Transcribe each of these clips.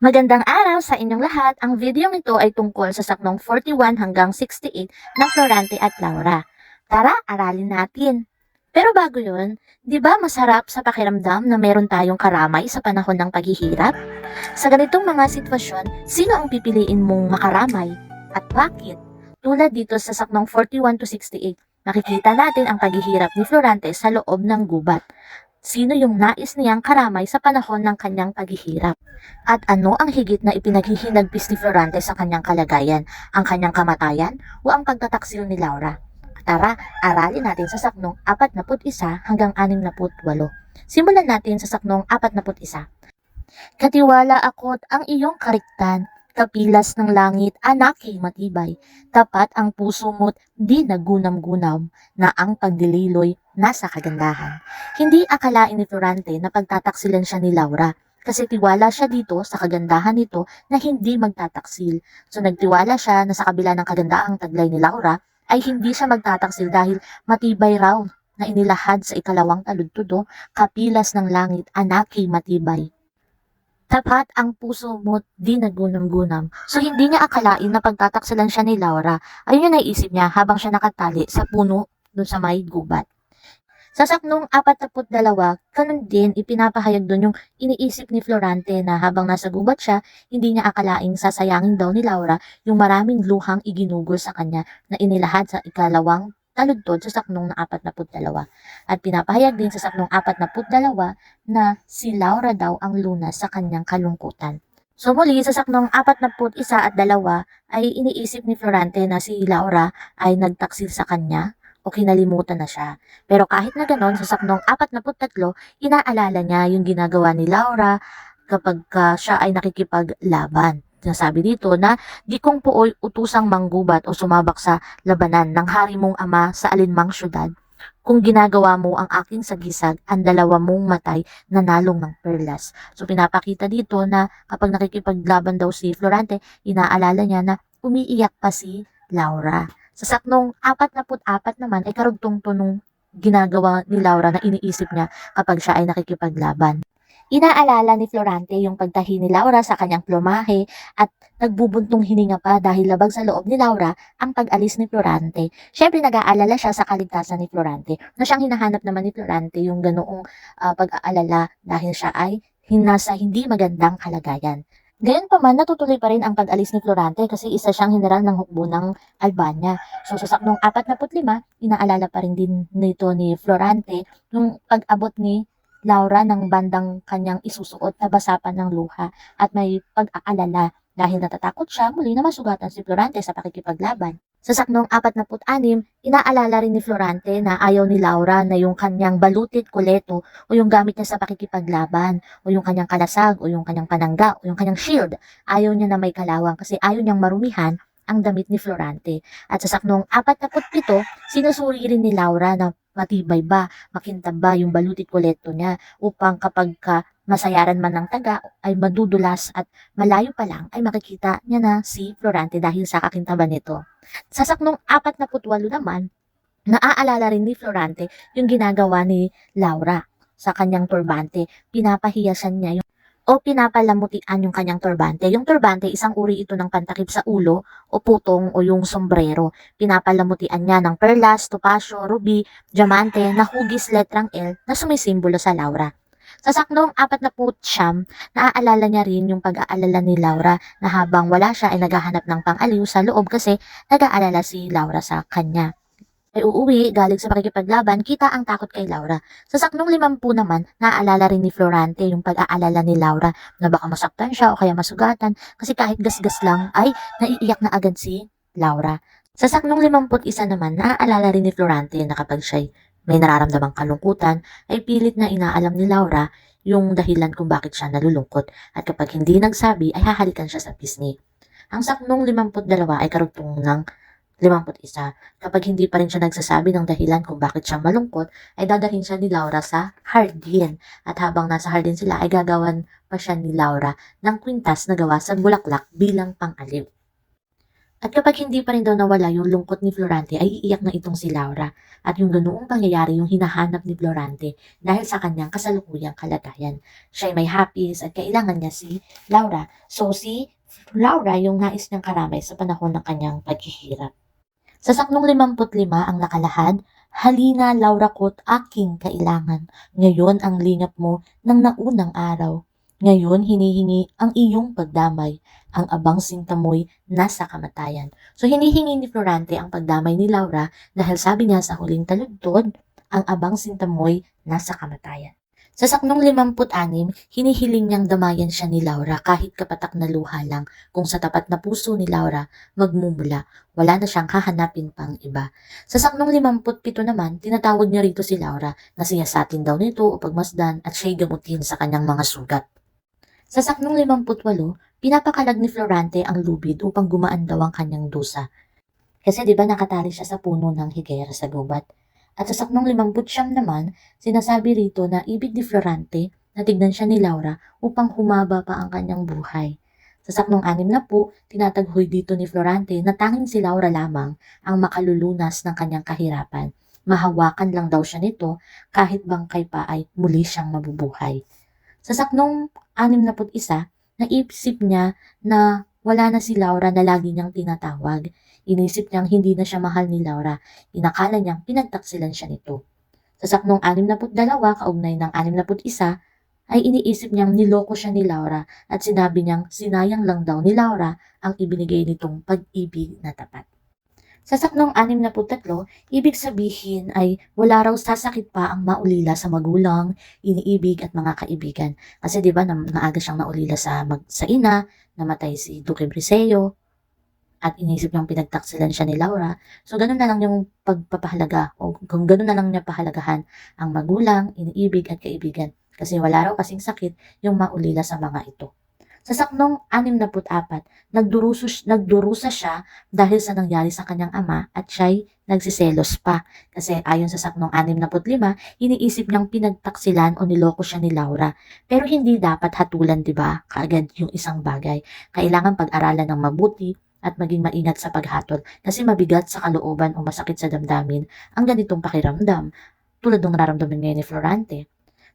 Magandang araw sa inyong lahat. Ang video nito ay tungkol sa saknong 41 hanggang 68 ng Florante at Laura. Tara, aralin natin. Pero bago yun, di ba masarap sa pakiramdam na meron tayong karamay sa panahon ng paghihirap? Sa ganitong mga sitwasyon, sino ang pipiliin mong makaramay? At bakit? Tulad dito sa saknong 41 to 68, makikita natin ang paghihirap ni Florante sa loob ng gubat. Sino yung nais niyang karamay sa panahon ng kanyang paghihirap? At ano ang higit na ipinaghihinagpis ni Florante sa kanyang kalagayan? Ang kanyang kamatayan o ang pagtataksil ni Laura? Tara, aralin natin sa saknong 41 hanggang 68. Simulan natin sa saknong 41. Katiwala ako't ang iyong kariktan, kapilas ng langit, anaki matibay. Tapat ang puso mo't di nagunam-gunam na ang pagdililoy nasa kagandahan. Hindi akalain ni Florante na pagtataksilan siya ni Laura kasi tiwala siya dito sa kagandahan nito na hindi magtataksil. So nagtiwala siya na sa kabila ng kagandahang taglay ni Laura ay hindi siya magtataksil dahil matibay raw na inilahad sa ikalawang taludtudo, kapilas ng langit, anaki matibay. Tapat ang puso mo't di nagunam-gunam. So hindi niya akalain na pagtataksilan siya ni Laura. Ayun yung naisip niya habang siya nakatali sa puno dun sa may gubat. Sa saknong 42, ganun din ipinapahayag doon yung iniisip ni Florante na habang nasa gubat siya, hindi niya akalaing sasayangin daw ni Laura yung maraming luhang iginugol sa kanya na inilahad sa ikalawang taludtod sa saknong na 42. At pinapahayag din sa saknong 42 na si Laura daw ang lunas sa kanyang kalungkutan. So muli, sa saknong 41 at dalawa ay iniisip ni Florante na si Laura ay nagtaksil sa kanya o kinalimutan na siya. Pero kahit na ganon, sa saknong 43, inaalala niya yung ginagawa ni Laura kapag ka siya ay nakikipaglaban. Sinasabi dito na di kong puoy utusang manggubat o sumabak sa labanan ng hari mong ama sa alinmang syudad. Kung ginagawa mo ang aking sagisag, ang dalawa mong matay nanalong ng perlas. So pinapakita dito na kapag nakikipaglaban daw si Florante, inaalala niya na umiiyak pa si Laura. Sa saknong 44 naman ay karugtong to nung ginagawa ni Laura na iniisip niya kapag siya ay nakikipaglaban. Inaalala ni Florante yung pagtahi ni Laura sa kanyang plomahe at nagbubuntong hininga pa dahil labag sa loob ni Laura ang pag-alis ni Florante. Siyempre nag-aalala siya sa kaligtasan ni Florante na siyang hinahanap naman ni Florante yung ganoong ah, pag-aalala dahil siya ay nasa hindi magandang kalagayan. Gayon pa man, natutuloy pa rin ang pag-alis ni Florante kasi isa siyang general ng hukbo ng Albania. So sa saknong 45, inaalala pa rin din nito ni Florante nung pag-abot ni Laura ng bandang kanyang isusuot na basapan ng luha at may pag-aalala dahil natatakot siya muli na masugatan si Florante sa pakikipaglaban. Sa saknong 46, inaalala rin ni Florante na ayaw ni Laura na yung kanyang balutit kuleto o yung gamit niya sa pakikipaglaban o yung kanyang kalasag o yung kanyang panangga o yung kanyang shield. Ayaw niya na may kalawang kasi ayaw niyang marumihan ang damit ni Florante. At sa saknong 47, sinusuri rin ni Laura na matibay ba, makintab ba yung balutit kuleto niya upang kapag ka masayaran man ng taga ay madudulas at malayo pa lang ay makikita niya na si Florante dahil sa kakintaban nito. Sa saknong 48 naman, naaalala rin ni Florante yung ginagawa ni Laura sa kanyang turbante. Pinapahiyasan niya yung o pinapalamutian yung kanyang turbante. Yung turbante, isang uri ito ng pantakip sa ulo o putong o yung sombrero. Pinapalamutian niya ng perlas, topasyo, ruby, diamante na hugis letrang L na sumisimbolo sa Laura. Sa saknong 49, naaalala niya rin yung pag-aalala ni Laura na habang wala siya ay naghahanap ng pang-aliw sa loob kasi nag-aalala si Laura sa kanya. Ay uuwi, galing sa pakikipaglaban, kita ang takot kay Laura. Sa saknong 50 naman, naaalala rin ni Florante yung pag-aalala ni Laura na baka masaktan siya o kaya masugatan kasi kahit gasgas lang ay naiiyak na agad si Laura. Sa saknong 51 naman, naaalala rin ni Florante na kapag siya'y may nararamdamang kalungkutan, ay pilit na inaalam ni Laura yung dahilan kung bakit siya nalulungkot at kapag hindi nagsabi ay hahalikan siya sa pisngi. Ang saknong 52 ay karugtong ng 51. Kapag hindi pa rin siya nagsasabi ng dahilan kung bakit siya malungkot, ay dadahin siya ni Laura sa hardin. At habang nasa hardin sila, ay gagawan pa siya ni Laura ng kwintas na gawa sa bulaklak bilang pang-aliw. At kapag hindi pa rin daw nawala yung lungkot ni Florante, ay iiyak na itong si Laura. At yung ganoong pangyayari yung hinahanap ni Florante dahil sa kanyang kasalukuyang kalagayan. Siya ay may hapis at kailangan niya si Laura. So si Laura yung nais niyang karamay sa panahon ng kanyang paghihirap. Sa saknong 55 ang nakalahad, Halina Laura ko't aking kailangan. Ngayon ang lingap mo ng naunang araw. Ngayon hinihingi ang iyong pagdamay. Ang abang sinta mo'y nasa kamatayan. So hinihingi ni Florante ang pagdamay ni Laura dahil sabi niya sa huling taludtod, ang abang sinta mo'y nasa kamatayan. Sa saknong 56, hinihiling niyang damayan siya ni Laura kahit kapatak na luha lang kung sa tapat na puso ni Laura magmumula, wala na siyang hahanapin pang iba. Sa saknong 57 naman, tinatawag niya rito si Laura na siyasatin daw nito o pagmasdan at siya'y gamutin sa kanyang mga sugat. Sa saknong 58, pinapakalag ni Florante ang lubid upang gumaan daw ang kanyang dusa. Kasi di ba nakatali siya sa puno ng higera sa gubat. At sa saknong 59 naman, sinasabi rito na ibig ni Florante na tignan siya ni Laura upang humaba pa ang kanyang buhay. Sa saknong anim na po, tinataghoy dito ni Florante na tanging si Laura lamang ang makalulunas ng kanyang kahirapan. Mahawakan lang daw siya nito kahit bangkay pa ay muli siyang mabubuhay. Sa saknong 61, naisip niya na wala na si Laura na lagi niyang tinatawag. Inisip niyang hindi na siya mahal ni Laura. Inakala niyang pinagtaksilan siya nito. Sa saknong 62, kaugnay ng 61, ay iniisip niyang niloko siya ni Laura at sinabi niyang sinayang lang daw ni Laura ang ibinigay nitong pag-ibig na tapat. Sa saknong 63, ibig sabihin ay wala raw sasakit pa ang maulila sa magulang, iniibig at mga kaibigan. Kasi 'di ba na, naaga siyang naulila sa mag, sa ina, namatay si Duque Briseo at inisip niyang pinagtaksilan siya ni Laura. So ganun na lang yung pagpapahalaga o kung ganun na lang niya pahalagahan ang magulang, iniibig at kaibigan. Kasi wala raw kasing sakit yung maulila sa mga ito. Sa saknong 64, nagduruso, nagdurusa siya dahil sa nangyari sa kanyang ama at siya'y nagsiselos pa. Kasi ayon sa saknong 65, iniisip niyang pinagtaksilan o niloko siya ni Laura. Pero hindi dapat hatulan, di ba? Kaagad yung isang bagay. Kailangan pag-aralan ng mabuti at maging maingat sa paghatol kasi mabigat sa kalooban o masakit sa damdamin ang ganitong pakiramdam tulad ng nararamdaman ngayon ni Florante.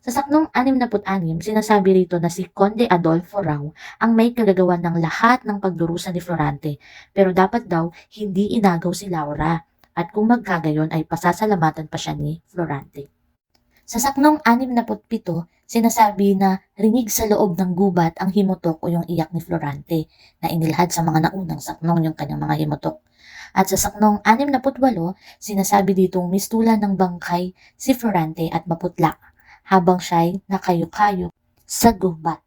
Sa saknong 66, sinasabi rito na si Conde Adolfo raw ang may kagagawan ng lahat ng pagdurusa ni Florante pero dapat daw hindi inagaw si Laura at kung magkagayon ay pasasalamatan pa siya ni Florante. Sa saknong 67, sinasabi na rinig sa loob ng gubat ang himutok o yung iyak ni Florante na inilhad sa mga naunang saknong yung kanyang mga himutok. At sa saknong 68, sinasabi ditong mistulan ng bangkay si Florante at maputla habang siya'y nakayo-kayo sa gubat.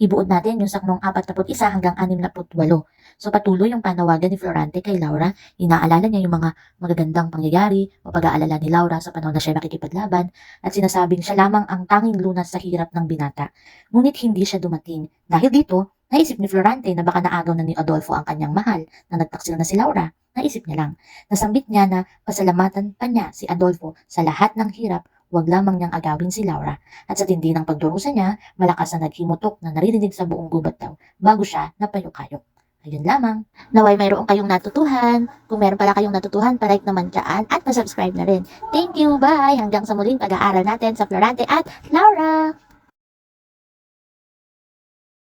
Ibuod natin yung saknong 41 hanggang 68. So patuloy yung panawagan ni Florante kay Laura. Inaalala niya yung mga magagandang pangyayari o pag-aalala ni Laura sa panahon na siya makikipaglaban at sinasabing siya lamang ang tanging lunas sa hirap ng binata. Ngunit hindi siya dumating. Dahil dito, naisip ni Florante na baka naagaw na ni Adolfo ang kanyang mahal na nagtaksil na si Laura. Naisip niya lang. Nasambit niya na pasalamatan pa niya si Adolfo sa lahat ng hirap Huwag lamang niyang agawin si Laura at sa tindi ng pagdurusa niya, malakas na naghimutok na naririnig sa buong gubat daw bago siya napayok-kayok. Ayun lamang. Naway mayroon kayong natutuhan. Kung meron pala kayong natutuhan, palike naman dyan at pa-subscribe na rin. Thank you, bye! Hanggang sa muling pag-aaral natin sa Florante at Laura!